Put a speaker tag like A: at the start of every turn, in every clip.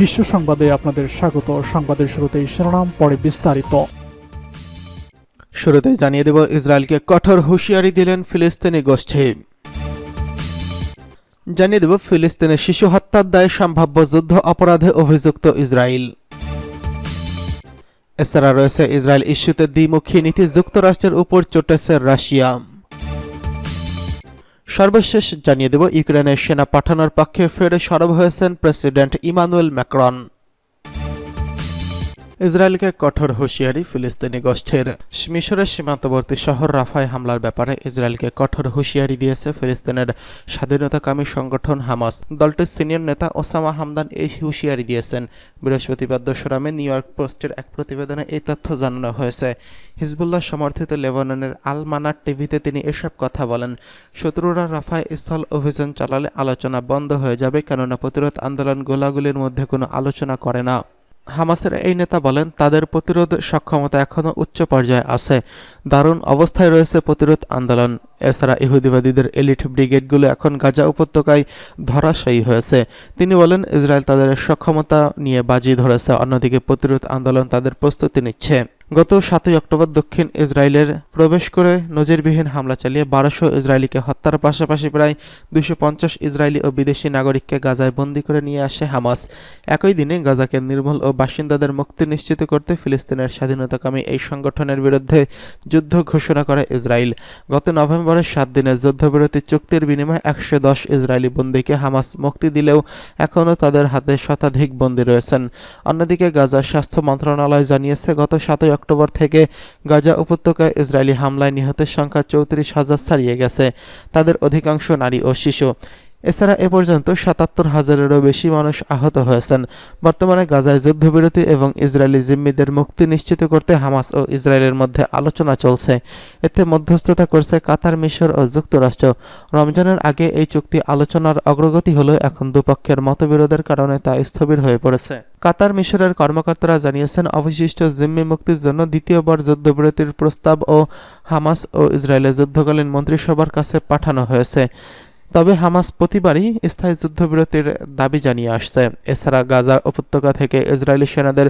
A: বিশ্ব সংবাদে আপনাদের স্বাগত। সংবাদের শুরুতেই শিরোনাম, পরে বিস্তারিত।
B: শুরুতে জানিয়ে দেব, ইসরায়েলকে কঠোর হুঁশিয়ারি দিলেন ফিলিস্তিনি গোষ্ঠী। জানিয়ে দেব, ফিলিস্তিনে শিশু হত্যার দায়ে সম্ভাব্য যুদ্ধ অপরাধে অভিযুক্ত ইসরায়েল। এছাড়া রয়েছে ইসরায়েল ইস্যুতে দ্বিমুখী নীতি যুক্তরাষ্ট্রের উপর চটেছে রাশিয়া। সর্বশেষ জানিয়ে দেব ইউক্রেনের সেনা পাঠানোর পক্ষে ফের সরব হয়েছেন প্রেসিডেন্ট ইমানুয়েল ম্যাক্রন। ইসরায়েলকে কঠোর হুঁশিয়ারি ফিলিস্তিনি গোষ্ঠীর মিশরের সীমান্তবর্তী শহর রাফায় হামলার ব্যাপারে ইসরায়েলকে কঠোর হুঁশিয়ারি দিয়েছে ফিলিস্তিনের স্বাধীনতাকামী সংগঠন হামাস। দলটির সিনিয়র নেতা ওসামা হামদান এই হুঁশিয়ারি দিয়েছেন। বৃহস্পতিবার দোসরা মে নিউ ইয়র্ক পোস্টের এক প্রতিবেদনে এই তথ্য জানানো হয়েছে। হিজবুল্লাহ সমর্থিত লেবাননের আল মানার টিভিতে তিনি এসব কথা বলেন। শত্রুরা রাফায় স্থল অভিযান চালালে আলোচনা বন্ধ হয়ে যাবে, কেননা প্রতিরোধ আন্দোলন গোলাগুলির মধ্যে কোনো আলোচনা করে না। হামাসের এই নেতা বলেন, তাদের প্রতিরোধ সক্ষমতা এখনও উচ্চ পর্যায়ে আছে। দারুণ অবস্থায় রয়েছে প্রতিরোধ আন্দোলন। এছাড়া ইহুদিবাদীদের এলিট ব্রিগেডগুলো এখন গাজা উপত্যকায় ধরাশায়ী হয়েছে। তিনি বলেন, ইসরায়েল তাদের সক্ষমতা নিয়ে বাজি ধরেছে, অন্যদিকে প্রতিরোধ আন্দোলন তাদের প্রস্তুতি নিচ্ছে। গত সাতই অক্টোবর দক্ষিণ ইসরায়েলের প্রবেশ করে নজিরবিহীন হামলা চালিয়ে বারোশো ইসরায়েলিকে হত্যার পাশাপাশি প্রায় দুশো পঞ্চাশ ইসরায়েলি ও বিদেশি নাগরিককে গাজায় বন্দী করে নিয়ে আসে হামাস। একই দিনে গাজাকে নির্মূল ও বাসিন্দাদের মুক্তি নিশ্চিত করতে ফিলিস্তিনের স্বাধীনতাকামী এই সংগঠনের বিরুদ্ধে যুদ্ধ ঘোষণা করে ইসরায়েল। গত নভেম্বরের সাত দিনের যুদ্ধবিরতি চুক্তির বিনিময়ে একশো দশ ইসরায়েলি বন্দীকে হামাস মুক্তি দিলেও এখনও তাদের হাতে শতাধিক বন্দী রয়েছেন। অন্যদিকে গাজার স্বাস্থ্য মন্ত্রণালয় জানিয়েছে, গত সাতই অক্টোবর থেকে গাজা উপত্যকায় ইসরায়েলি হামলায় নিহতের সংখ্যা চৌত্রিশ হাজার ছাড়িয়ে গেছে। তাদের অধিকাংশ নারী ও শিশু। এছাড়া এ পর্যন্ত সাতাত্তর হাজারেরও বেশি মানুষ আহত হয়েছেন। বর্তমানে গাজায় যুদ্ধবিরতি এবং ইসরায়েলি জিম্মিদের মুক্তি নিশ্চিত করতে হামাস ও ইসরায়েলের মধ্যে আলোচনা চলছে। এতে মধ্যস্থতা করছে কাতার, মিশর ও যুক্তরাষ্ট্র। রমজানের আগে এই চুক্তি আলোচনার অগ্রগতি হলেও এখন দুপক্ষের মতবিরোধের কারণে তা স্থবির হয়ে পড়েছে। কাতার, মিশরের কর্মকর্তারা জানিয়েছেন, অবশিষ্ট জিম্মি মুক্তির জন্য দ্বিতীয়বার যুদ্ধবিরতির প্রস্তাব ও হামাস ও ইসরায়েলের যুদ্ধকালীন মন্ত্রিসভার কাছে পাঠানো হয়েছে। তবে হামাস প্রতিবারই স্থায়ী যুদ্ধবিরতির দাবি জানিয়ে আসছে। এছাড়া গাজা উপত্যকা থেকে ইসরায়েলি সেনাদের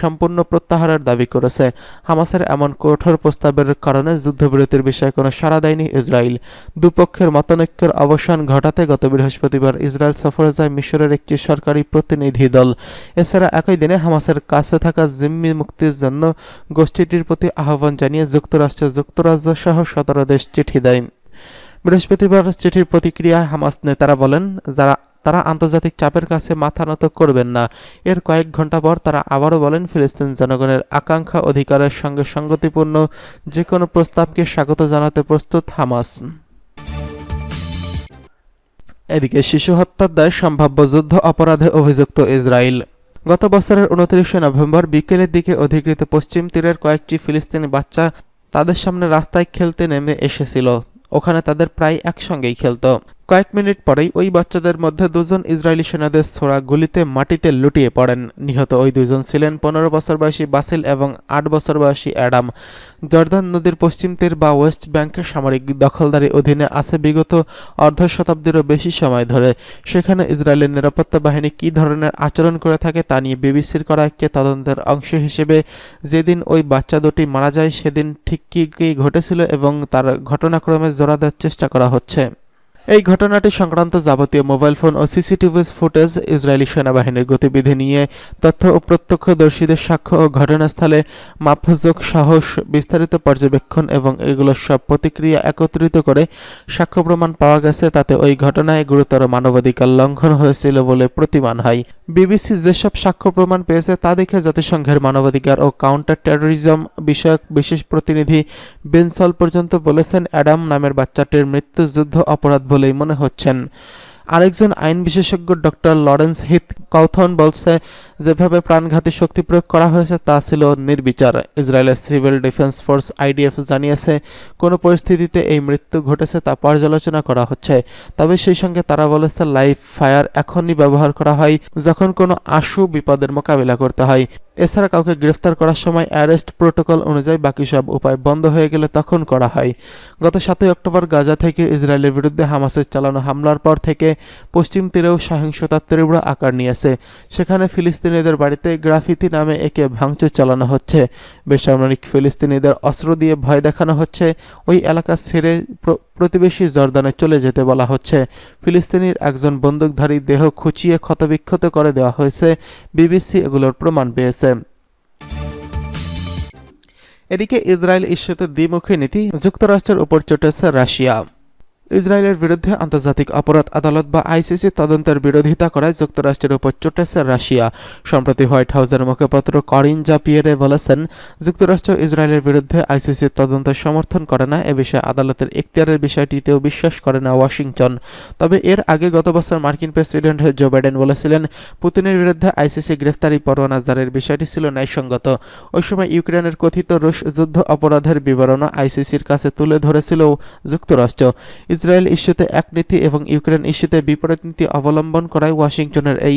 B: সম্পূর্ণ প্রত্যাহারের দাবি করেছে। হামাসের এমন কঠোর প্রস্তাবের কারণে যুদ্ধবিরতির বিষয়ে কোনো সাড়া দেয়নি ইসরায়েল। দুপক্ষের মতনৈক্যের অবসান ঘটাতে গত বৃহস্পতিবার ইসরায়েল সফরে যায় মিশরের একটি সরকারি প্রতিনিধি দল। এছাড়া একই দিনে হামাসের কাছে থাকা জিম্মি মুক্তির জন্য গোষ্ঠীটির প্রতি আহ্বান জানিয়ে যুক্তরাষ্ট্র যুক্তরাজ্য সহ সতেরো দেশ চিঠি দেয়। বৃহস্পতিবার চিঠির প্রতিক্রিয়ায় হামাস নেতারা বলেন, যারা, তারা আন্তর্জাতিক চাপের কাছে মাথা নত করবেন না। এর কয়েক ঘণ্টা পর তারা আবারও বলেন, ফিলিস্তিন জনগণের আকাঙ্ক্ষা অধিকারের সঙ্গে সঙ্গতিপূর্ণ। যে কোনো প্রস্তাবকে স্বাগত জানাতে প্রস্তুত হামাস। এদিকে শিশু হত্যার দায় সম্ভাব্য যুদ্ধ অপরাধে অভিযুক্ত ইসরায়েল। গত বছরের উনত্রিশে নভেম্বর বিকেলের দিকে অধিকৃত পশ্চিম তীরের কয়েকটি ফিলিস্তিনি বাচ্চা তাদের সামনে রাস্তায় খেলতে নেমে এসেছিল। ওখানে তাদের প্রায় একসঙ্গেই খেলতো। কয়েক মিনিট পরেই ওই বাচ্চাদের মধ্যে দুজন ইসরায়েলি সেনাদের ছোড়া গুলিতে মাটিতে লুটিয়ে পড়েন। নিহত ওই দুজন ছিলেন পনেরো বছর বয়সী বাসিল এবং আট বছর বয়সী অ্যাডাম। জর্দান নদীর পশ্চিম তীর বা ওয়েস্ট ব্যাংকের সামরিক দখলদারি অধীনে আছে বিগত অর্ধ শতাব্দীরও বেশি সময় ধরে। সেখানে ইসরায়েলের নিরাপত্তা বাহিনী কী ধরনের আচরণ করে থাকে তা নিয়ে বিবিসির করা একটি তদন্তের অংশ হিসেবে যেদিন ওই বাচ্চা দুটি মারা যায়, সেদিন ঠিক কী কী ঘটেছিল এবং তার ঘটনাক্রমে জোড়া দেওয়ার চেষ্টা করা হচ্ছে। এই ঘটনাটি সংক্রান্ত যাবতীয় মোবাইল ফোন ও সিসিটিভি ফুটেজ ইসরায়েলি সেনাবাহিনীর গতিবিধি নিয়ে তথ্য ও প্রত্যক্ষদর্শীদের সাক্ষ্য ও ঘটনাস্থলে মাপযোগ সাহস, বিস্তারিত পর্যবেক্ষণ এবং এগুলোর সব প্রতিক্রিয়া একত্রিত করে সাক্ষ্য প্রমাণ পাওয়া গেছে। তাতে ওই ঘটনায় গুরুতর মানবাধিকার লঙ্ঘন হয়েছিল বলে প্রতিমান হয়। বিবিসি যেসব সাক্ষ্য প্রমাণ পেয়েছে তা দেখে জাতিসংঘের মানবাধিকার ও কাউন্টার টেরোরিজম বিষয়ক বিশেষ প্রতিনিধি বেনসল পর্যন্ত বলেছেন, অ্যাডাম নামের বাচ্চাটির মৃত্যু যুদ্ধ অপরাধ বলেই মনে হচ্ছেন। আরেকজন আইন বিশেষজ্ঞ ডক্টর লরেন্স হিথ কাউথন বলছে যেভাবে প্রাণঘাতী শক্তি প্রয়োগ করা হয়েছে, তা ছিল নির্বিচার। ইসরায়েলের সিভিল ডিফেন্স ফোর্স আইডিএফ জানিয়েছে, কোনো পরিস্থিতিতে এই মৃত্যু ঘটেছে তা পর্যালোচনা করা হচ্ছে। তবে সেই সঙ্গে তারা বলেছে, লাইভ ফায়ার এখনই ব্যবহার করা হয় যখন কোনো আশু বিপদের মোকাবিলা করতে হয়। এছাড়া কাউকে গ্রেফতার করার সময় অ্যারেস্ট প্রোটোকল অনুযায়ী বাকি সব উপায় বন্ধ হয়ে গেলে তখন করা হয়। গত সাতই অক্টোবর গাজা থেকে ইসরায়েলের বিরুদ্ধে হামাসের চালানো হামলার পর থেকে পশ্চিম তীরেও সহিংসতার তীব্র আকার নিয়েছে। সেখানে ফিলিস্তিনিদের বাড়িতে গ্রাফিতি নামে একে ভাঙচুর চালানো হচ্ছে। বেসামরিক ফিলিস্তিনিদের অস্ত্র দিয়ে ভয় দেখানো হচ্ছে। ওই এলাকা ছেড়ে প্রতিবেশী জর্দানে চলে যেতে বলা হচ্ছে। ফিলিস্তিনির একজন বন্দুকধারী দেহ খুঁচিয়ে ক্ষতবিক্ষত করে দেওয়া হয়েছে। বিবিসি এগুলোর প্রমাণ পেয়েছে। এদিকে ইসরায়েল ইস্যুতে দ্বিমুখী নীতি, যুক্তরাষ্ট্রের উপর চটেছে রাশিয়া। ইসরায়েলের বিরুদ্ধে আন্তর্জাতিক অপরাধ আদালত বা আইসিসি তদন্তের বিরোধিতা করায় যুক্তরাষ্ট্রের উপর চটেছে রাশিয়া। সম্প্রতি হোয়াইট হাউসের মুখপাত্র করিন জাপিয়েরে বলেছেন, যুক্তরাষ্ট্র ইসরায়েলের বিরুদ্ধে আইসিসির তদন্তের সমর্থন করে না, এ বিষয়ে আদালতের এখতিয়ারের বিষয়টিতেও বিশ্বাস করে না ওয়াশিংটন। তবে এর আগে গত বছর মার্কিন প্রেসিডেন্ট জো বাইডেন বলেছিলেন, পুতিনের বিরুদ্ধে আইসিসি গ্রেফতারি পরোয়ানা জারির বিষয়টি ছিল ন্যায়সঙ্গত। ওই সময় ইউক্রেনের কথিত রুশ যুদ্ধ অপরাধের বিবরণও আইসিসির কাছে তুলে ধরেছিল যুক্তরাষ্ট্র। ইসরায়েল ইস্যুতে এক নীতি এবং ইউক্রেন ইস্যুতে বিপরীত নীতি অবলম্বন করায় ওয়াশিংটনের এই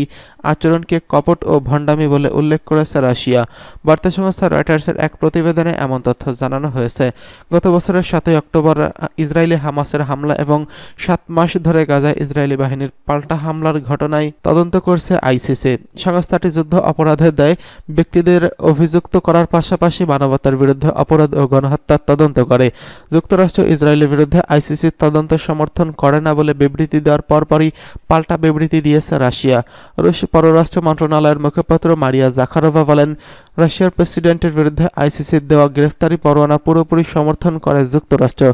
B: আচরণকে কপট ও ভণ্ডামি বলে উল্লেখ করেছে রাশিয়া। বার্তা সংস্থা রয়টার্সের এক প্রতিবেদনে এমন তথ্য জানানো হয়েছে। গত বছরের সাতই অক্টোবর, ইসরায়েলি হামাসের হামলা এবং সাত মাস ধরে গাজায় ইসরায়েলি বাহিনীর পাল্টা হামলার ঘটনায় তদন্ত করছে আইসিসি। সংস্থাটি যুদ্ধ অপরাধের দায় ব্যক্তিদের অভিযুক্ত করার পাশাপাশি মানবতার বিরুদ্ধে অপরাধ ও গণহত্যার তদন্ত করে। যুক্তরাষ্ট্র ইসরায়েলের বিরুদ্ধে আইসিসির তদন্ত সমর্থন করে না বলে বিবৃতি দেওয়ার পরপরই পাল্টা বিবৃতি দিয়েছে রাশিয়া। রুশ পররাষ্ট্র মন্ত্রণালয়ের মুখপাত্র মারিয়া জাখারোভা বলেন, রাশিয়ার প্রেসিডেন্টের বিরুদ্ধে আইসিসির দেওয়া গ্রেফতারি পরোয়ানা পুরোপুরি সমর্থন করে যুক্তরাষ্ট্র,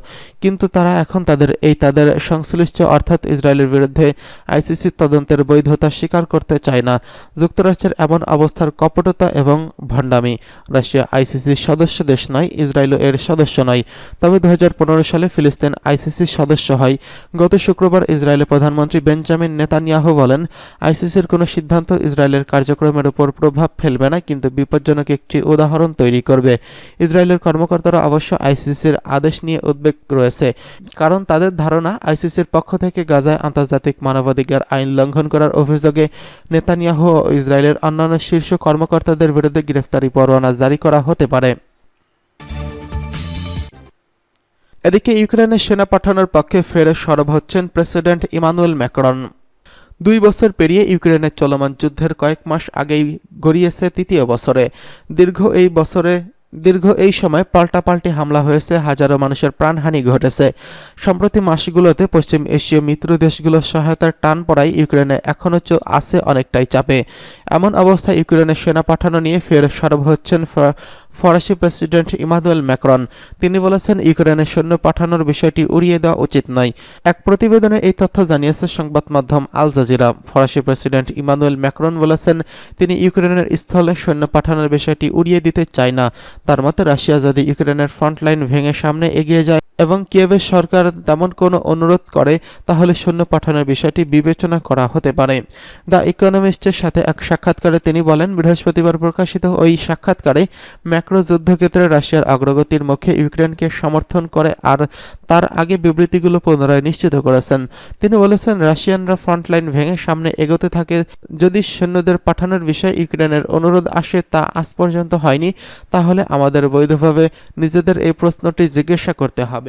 B: কিন্তু তারা এখন তাদের, এই তাদের সংশ্লিষ্ট অর্থাৎ ইসরায়েলের বিরুদ্ধে আইসিসির তদন্তের বৈধতা স্বীকার করতে চায় না। যুক্তরাষ্ট্রের এমন অবস্থার কপটতা এবং ভণ্ডামি। রাশিয়া আইসিসির সদস্য দেশ নয়, ইসরায়েলও এর সদস্য নয়। তবে দু হাজার পনেরো সালে ফিলিস্তিন আইসিসির সদস্য হয়। গত শুক্রবার ইসরায়েলের প্রধানমন্ত্রী বেঞ্জামিন নেতানিয়াহু বলেন, আইসিসির কোনো সিদ্ধান্ত ইসরায়েলের কার্যক্রমের উপর প্রভাব ফেলবে না, কিন্তু বিপজ্জনক একটি উদাহরণ তৈরি করবে। ইসরায়েলের কর্মকর্তারা অবশ্য আইসিসির আদেশ নিয়ে উদ্বেগ রয়েছে, কারণ তাদের ধারণা, আইসিসির পক্ষ থেকে গাজায় আন্তর্জাতিক মানবাধিকার আইন লঙ্ঘন করার অভিযোগে নেতানিয়াহু ও ইসরায়েলের অন্যান্য শীর্ষ কর্মকর্তাদের বিরুদ্ধে গ্রেফতারি পরোয়ানা জারি করা হতে পারে। এদিকে ইউক্রেনে সেনা পাঠানোর পক্ষে ফেরে সরব হচ্ছেন প্রেসিডেন্ট ইমানুয়েল ম্যাকরন। দুই বছর পেরিয়ে ইউক্রেনের চলমান যুদ্ধের কয়েক মাস আগেই গড়িয়েছে তৃতীয় বছরে। দীর্ঘ এই বছরে দীর্ঘ এই সময় পাল্টাপাল্টি হামলা হয়েছে, হাজারো মানুষের প্রাণহানি ঘটেছে। সম্প্রতি মাসগুলোতে পশ্চিম এশীয় মিত্র দেশগুলোর সহায়তার টান পড়ায় ইউক্রেনে এখনও আছে অনেকটাই চাপে। এমন অবস্থায় ইউক্রেনের সেনা পাঠানো নিয়ে ফের সরব হচ্ছেন ফরাসি প্রেসিডেন্ট ইমানুয়েল ম্যাক্রন। তিনি বলেছেন ইউক্রেনের সৈন্য পাঠানোর বিষয়টি উড়িয়ে দেওয়া উচিত নয়। এক প্রতিবেদনে এই তথ্য জানিয়েছে সংবাদ মাধ্যম আল জাজিরা। ফরাসি প্রেসিডেন্ট ইমানুয়েল ম্যাক্রন বলেছেন, তিনি ইউক্রেনের স্থলে সৈন্য পাঠানোর বিষয়টি উড়িয়ে দিতে চায় না। তার মতে রাশিয়া যদি ইউক্রেনের ফ্রন্টলাইন ভেঙে সামনে এগিয়ে যায় এবং কিয়েভের সরকার তেমন কোনো অনুরোধ করে, তাহলে সৈন্য পাঠানোর বিষয়টি বিবেচনা করা হতে পারে। দ্য ইকোনমিস্টের সাথে এক সাক্ষাৎকারে তিনি বলেন, বৃহস্পতিবার প্রকাশিত ওই সাক্ষাৎকারে ম্যাক্রো যুদ্ধক্ষেত্রে রাশিয়ার অগ্রগতির মুখে ইউক্রেনকে সমর্থন করে আর তার আগে বিবৃতিগুলো পুনরায় নিশ্চিত করেছেন। তিনি বলেছেন, রাশিয়ানরা ফ্রন্টলাইন ভেঙে সামনে এগোতে থাকে, যদি সৈন্যদের পাঠানোর বিষয়ে ইউক্রেনের অনুরোধ আসে তা আজ পর্যন্ত হয়নি, তাহলে আমাদের বৈধভাবে নিজেদের এই প্রশ্নটি জিজ্ঞাসা করতে হবে।